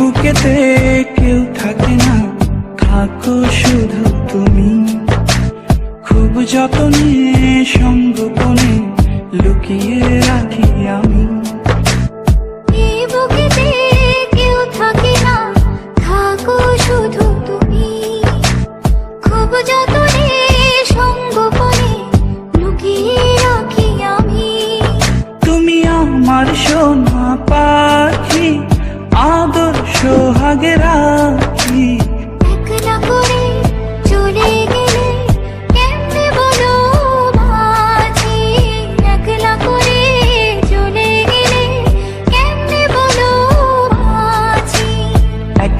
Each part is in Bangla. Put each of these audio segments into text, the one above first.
বুকেতে কেউ থাকে না থাকো শুধু তুমি। খুব যতনে সঙ্গোপনে লুকিয়ে রাখি আমি।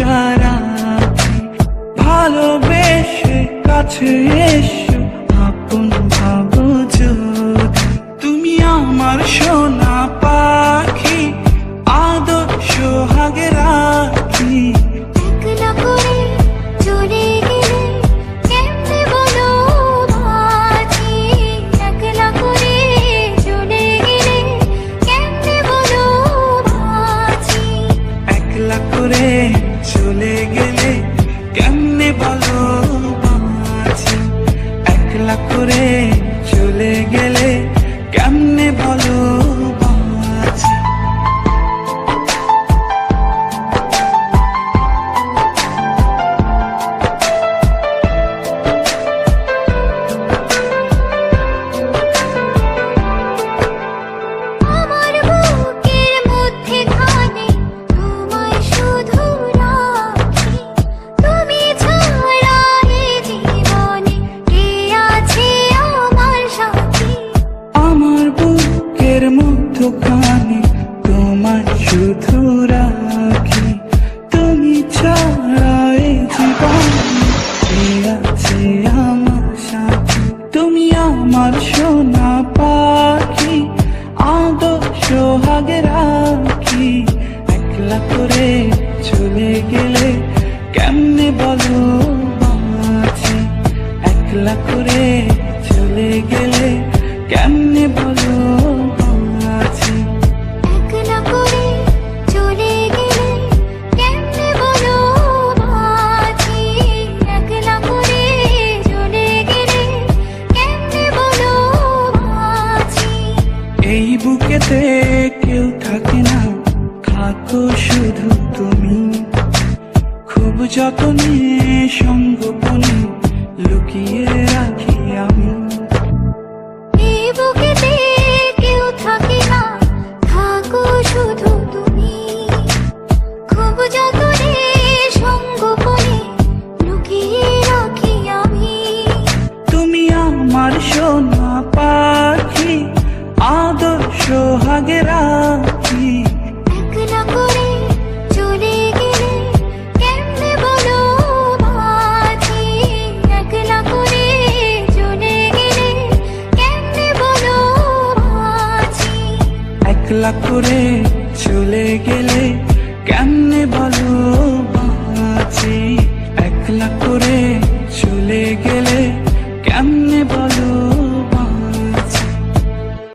রাখি ভালোবেসে কাছে এসো আপন ভাব তুমি আমার সোনা পাখি আদর্শ হাগে রাখি। করে বলো আছে একলা করে চলে গেলে মধ্যখানে তোমার শুধু রাখি। তুমি ছাড়া এই আছে আমার সাথে? তুমি আমার সোনা পাখি আদর্শ হাগে রাখি। একলা করে চলে গেলে কেমনে বলো একলা করে চলে গেলে কেমনে বুকেতে কেউ থাকে না থাকো শুধু তুমি। খুব যতনে সঙ্গোপনে লুকিয়ে রাখি আমি। হাগে রাখি। একলা করে চলে গেলে কেমনে বলো মাঝি? একলা করে চলে গেলে কেমনে বলো মাঝি? একলা করে চলে গেলে কেমনে